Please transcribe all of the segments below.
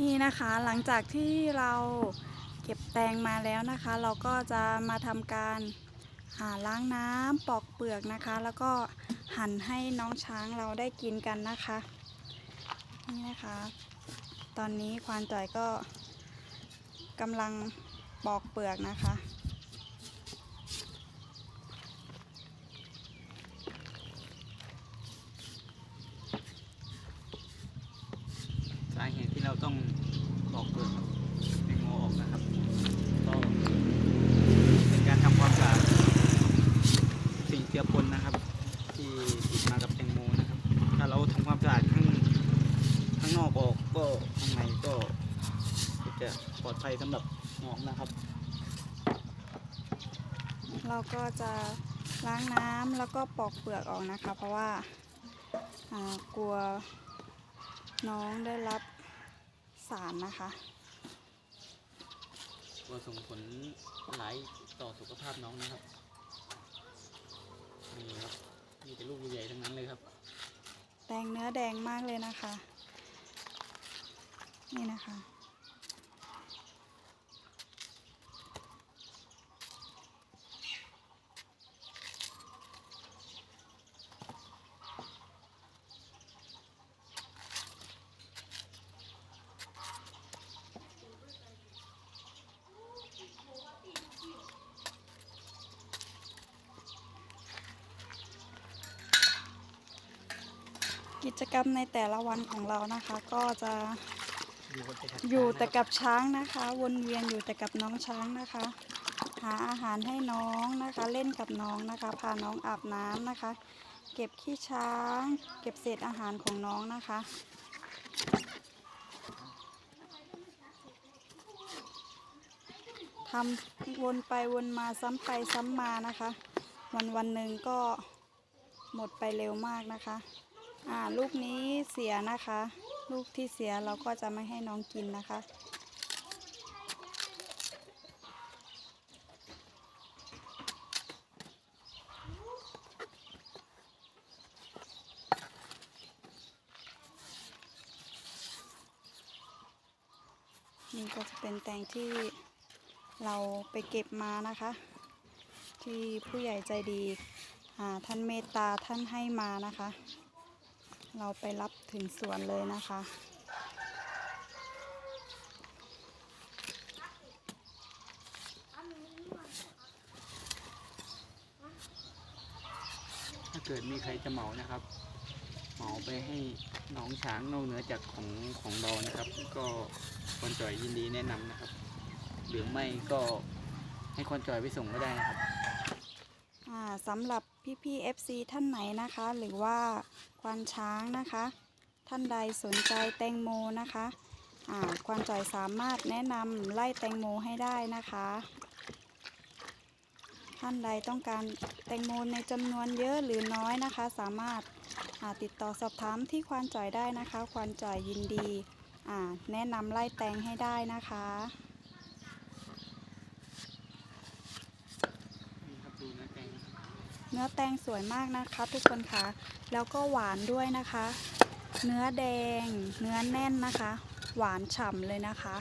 นี่นะคะหลังจากที่เราเก็บแตงมาแล้วนะคะ เราก็จะมาทำการอ่าล้างน้ำปอกเปลือกนะคะ แล้วก็หั่นให้น้องช้างเราได้กินกันนะคะนี่นะคะ ตอนนี้ควานจ่อยก็กำลังปอกเปลือกนะคะสาเหตุ ที่เราต้องปอกเปลือกแตงโมออกนะครับก็เป็นการทำความสะอาดสิ่งเจือปนนะครับ ที่ติดมากับแตงโมนะครับ ถ้าเราทำความสะอาดข้างข้างนอกออกก็ข้างในก็จะปลอดภัยสำหรับน้องนะครับ เราก็จะล้างน้ำแล้วก็ปอกเปลือกออกนะคะ เพราะว่าอ่ากลัวน้องได้รับ สารนะคะก็ส่งผลหลายต่อสุขภาพน้องนะครับนี่ครับมีแต่ลูกใหญ่ๆทั้งนั้นเลยครับ แดงเนื้อแดงมากเลยนะคะ นี่นะคะ กิจกรรมในแต่ละวันของเรานะคะ ก็จะอยู่แต่กับช้างนะครับกับช้างนะคะ วนเวียนอยู่แต่กับน้องช้างนะคะ หาอาหารให้น้องนะคะ เล่นกับน้องนะคะ พาน้องอาบน้ำนะคะ เก็บขี้ช้าง เก็บเศษอาหารของน้องนะคะทำวนไปวนมาซ้ำไปซ้ำมานะคะ วันวันหนึ่งก็หมดไปเร็วมากนะคะ อ่าลูกนี้เสียนะคะ ลูกที่เสียเราก็จะไม่ให้น้องกินนะคะ นี่ก็จะเป็นแตงที่เราไปเก็บมานะคะ ที่ผู้ใหญ่ใจดีท่านเมตตาท่านให้มานะคะ เราไปรับถึงสวนเลยนะคะ ถ้าเกิดมีใครจะเหมานะครับ เหมาไปให้น้องช้างนอกเหนือจากของของเรานะครับ ก็คนจ่อยยินดีแนะนำนะครับ หรือไม่ก็ให้คนจ่อยไปส่งก็ได้นะครับ อ่าสำหรับ พี่ๆ FC ท่านไหนนะคะ หรือว่าควานช้างนะคะ ท่านใดสนใจแตงโมนะคะอ่าควานจ่อยสามารถแนะนำไล่แตงโมให้ได้นะคะ ท่านใดต้องการแตงโมในจำนวนเยอะหรือน้อยนะคะ สามารถอ่าติดต่อสอบถามที่ควานจ่อยได้นะคะ ควานจ่อยยินดีอ่าแนะนำไล่แตงให้ได้นะคะ นี่ครับดูนะแตง เนื้อแตงสวยมากนะคะ ทุกคนคะแล้วก็หวานด้วยนะคะ เนื้อแดง เนื้อแน่นนะคะ หวานฉ่ำเลยนะคะ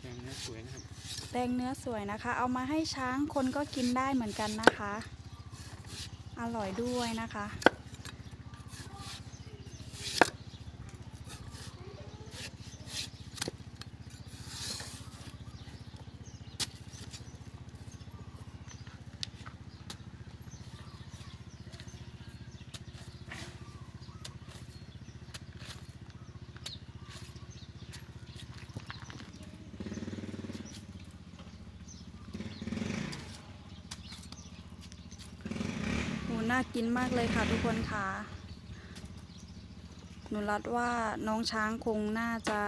แตงเนื้อสวยนะครับแตงเนื้อสวยนะคะ เอามาให้ช้างคนก็กินได้เหมือนกันนะคะ อร่อยด้วยนะคะ น่ากินมากเลยค่ะทุกคนค่ะหนูรัดว่าน้องช้างคงน่าจะ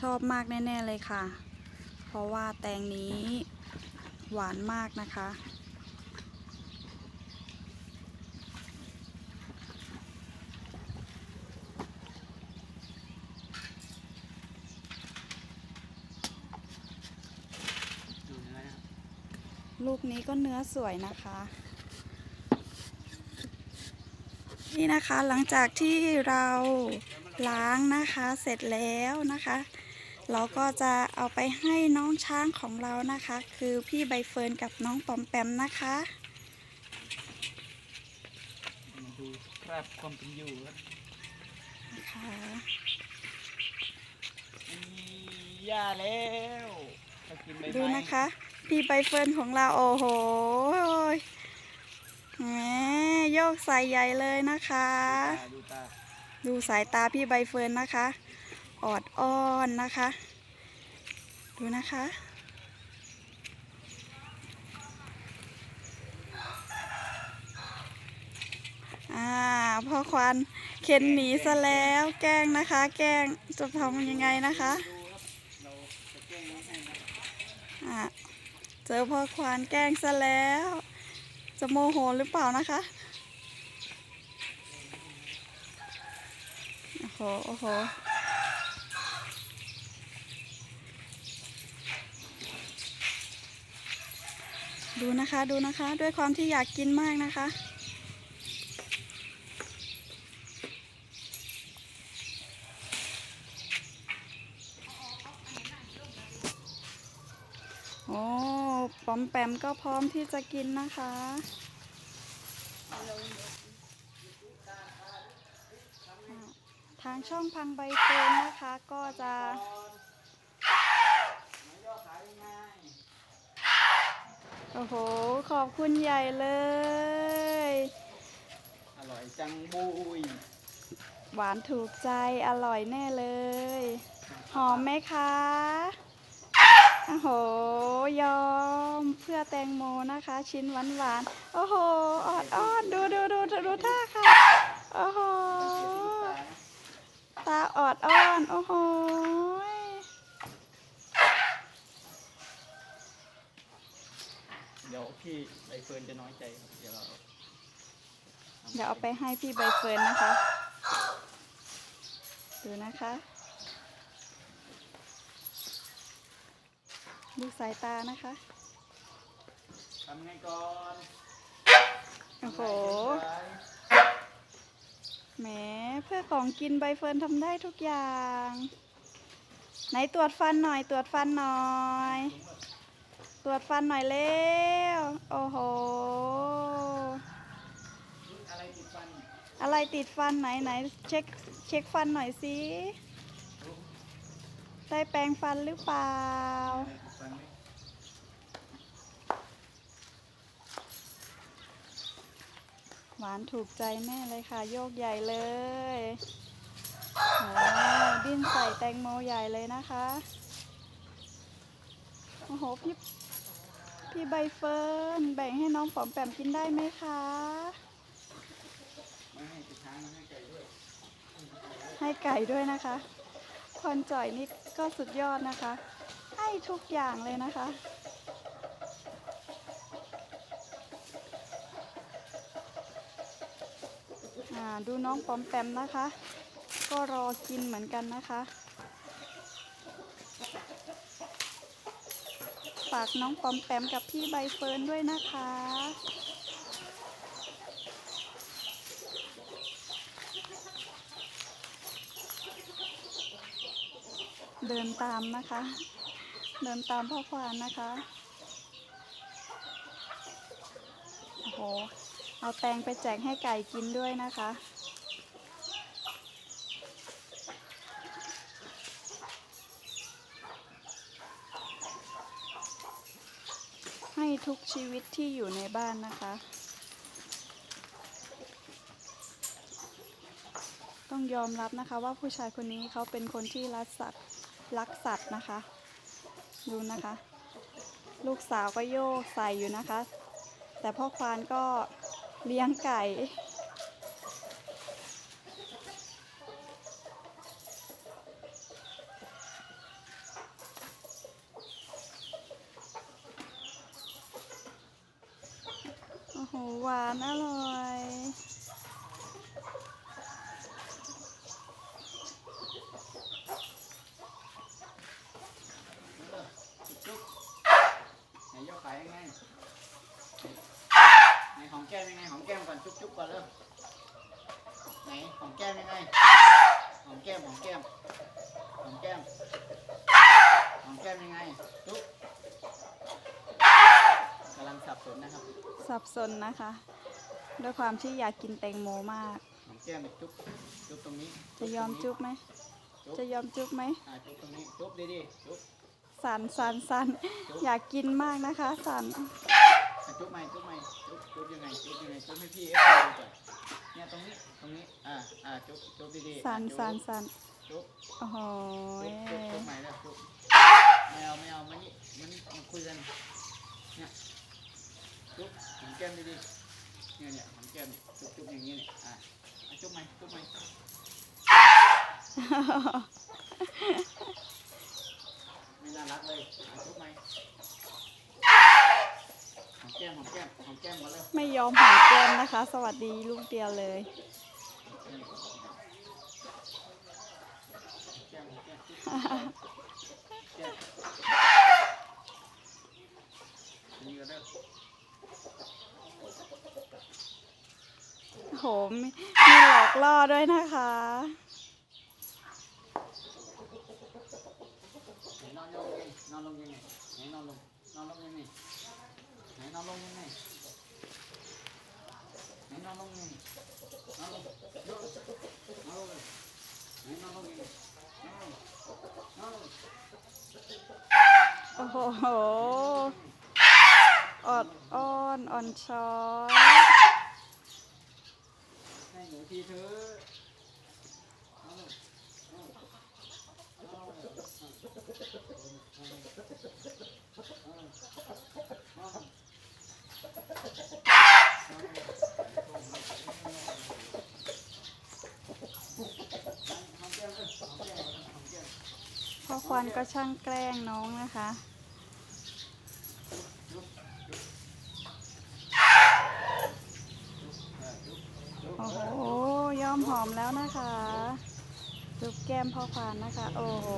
ชอบมากแน่ ๆเลยค่ะ เพราะว่าแตงนี้หวานมากนะคะ ลูกนี้ก็เนื้อสวยนะคะ นี่นะคะหลังจากที่เราล้างนะคะเสร็จแล้วนะคะ เราก็จะเอาไปให้น้องช้างของเรานะคะ คือพี่ใบเฟิร์นกับน้องปอมแปมนะคะมาดูคราบความเป็นอยู่ครับนะคะมีหญ้าแล้วมากินใบไม้ดูนะคะ พี่ใบเฟิร์นของเราโอ้โห แหมโยกใส่ใหญ่เลยนะคะ ดูตาดูสายตาพี่ใบเฟิร์นนะคะ ออดอ้อนนะคะ ดูนะคะ อ่าพ่อควันเข็นหนีซะแล้วแกล้งนะคะ แกล้งจะทำยังไงนะคะะแกล้งน้องให้นะเจอพ่อควานแกล้งซะแล้ว จะโมโหหรือเปล่านะคะ โอ้โห โอ้โห ดูนะคะ ดูนะคะ ด้วยความที่อยากกินมากนะคะ โอ้ ปอมแปมก็พร้อมที่จะกินนะคะ ทางช่องพังใบเฟิร์นนะคะก็จะโอ้โห ขอบคุณใหญ่เลย อร่อยจังบุยหวานถูกใจอร่อยแน่เลย หอมไหมคะ โอ้โห ยอมเพื่อแตงโมนะคะ ชิ้นหวานหวานๆโอ้โหออดอ้อนดูดูดูดูท่าค่ะ โอ้โห ตาออดอ้อน โอ้โหเดี๋ยวพี่ใบเฟิร์นจะน้อยใจครับเดี๋ยวเราเดี๋ยวเอาไปให้พี่ใบเฟิร์นนะคะ ดูนะคะ ดูสายตานะคะทำไงก่อนโอ้โหแหมเพื่อของกินใบเฟิร์นทำได้ทุกอย่าง ไหนตรวจฟันหน่อย ตรวจฟันหน่อย ตรวจฟันหน่อยเร็วโอ้โห อะไรติดฟันอะไรติดฟันไหนไหนเช็คเช็คฟันหน่อยสิได้แปรงฟันหรือเปล่า อะไรติดฟันไหวานถูกใจแน่เลยค่ะ โยกใหญ่เลยโอ้ดิ้นใส่แตงโมใหญ่เลยนะคะ โอ้โห พี่พี่ใบเฟิร์นแบ่งให้น้องปอมแปมกินได้ไหมคะไม่ให้ติช้างไม่ให้ไก่ด้วยให้ไก่ด้วยนะคะคอนจ่อยนี่ก็สุดยอดนะคะ ให้ทุกอย่างเลยนะคะ อ่า ดูน้องปอมแปมนะคะ ก็รอกินเหมือนกันนะคะ ฝากน้องปอมแปมกับพี่ใบเฟิร์นด้วยนะคะเดินตามนะคะ เดินตามพ่อควานนะคะ โอ้โห เอาแตงไปแจกให้ไก่กินด้วยนะคะ ให้ทุกชีวิตที่อยู่ในบ้านนะคะ ต้องยอมรับนะคะว่าผู้ชายคนนี้เขาเป็นคนที่รักสัตว์รักสัตว์นะคะ ดูนะคะ ลูกสาวก็โยกใส่อยู่นะคะ แต่พ่อควานก็ เลี้ยงไก่ โอ้โห หวานอร่อย จุ๊บไหนยกขายยังไง ไหนของแก้มยังไงของแก้มก่อนจุ๊บจุ๊บก่อนเริ่มก้มยังไงหอมแก้มหอมแก้มหอมแก้มหอมแก้มยังไงจุ๊บกำลังสับสนนะครับสับสนนะคะ ด้วยความที่อยากกินแตงโมมาก หอมแก้มจุ๊บจุ๊บตรงนี้จะยอมจุ๊บไหมจะยอมจุ๊บไหมอ่าจุ๊บตรงนี้จุ๊บดีๆจุ๊บสันสันสันอยากกินมากนะคะสันอะ จุ๊บใหม่จุ๊บใหม่จุ๊บจุ๊บยังไงจุ๊บยังไงจุ๊บให้พี่เอฟซีดูก่อนเนี่ยตรงนี้ตรงนี้อ่าอ่าจุ๊บจุ๊บดีๆสันอะสันสันจุ๊บโอ้โหจุ๊บจุ๊บจุ๊บใหม่แล้วจุ๊บไม่เอาไม่เอามันนี่มันมาคุยกันเนี่ยจุ๊บหอมแก้มดีๆเนี่ยเนี่ยหอมแก้มจุ๊บจุ๊บอย่างนี้เนี่ยอะอะจุ๊บใหม่จุ๊บใหม่ไม่น่ารักเลยอะจุ๊บใหม่หอม แก้มหอมแก้มหอมแก้มมาเลยไม่ยอมหอมแก้มนะคะ สวัสดีลูกเดียวเลย แก้มแก้มแก้มนี่ก็ได้โหมีมีหลอกล่อด้วยนะคะ นอนลงยังนอนลงยังไงไหนนอนลงนอนลงยังไง นนอนลงยังไงไหนนอนลงยังไงนอนลงนอนลงนอนลงเลยไหนนอนลงยังไงนอนลงนอนลงโอ้โหออดอ้อนอ่อนช้อยให้หนูทีเถอะนอนลงนอนลงนอนลงนอนลง พ่อควันก็ช่างแกล้งน้องนะคะ โอ้โหยอมหอมแล้วนะคะจุ๊บแก้มพ่อควานนะคะ โอ้โห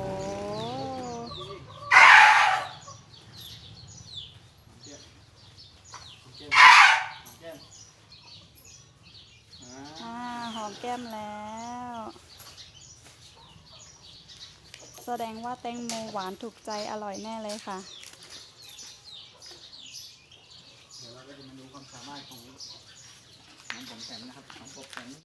อ่า หอมแก้มแล้ว แสดงว่าแตงโมหวานถูกใจอร่อยแน่เลยค่ะ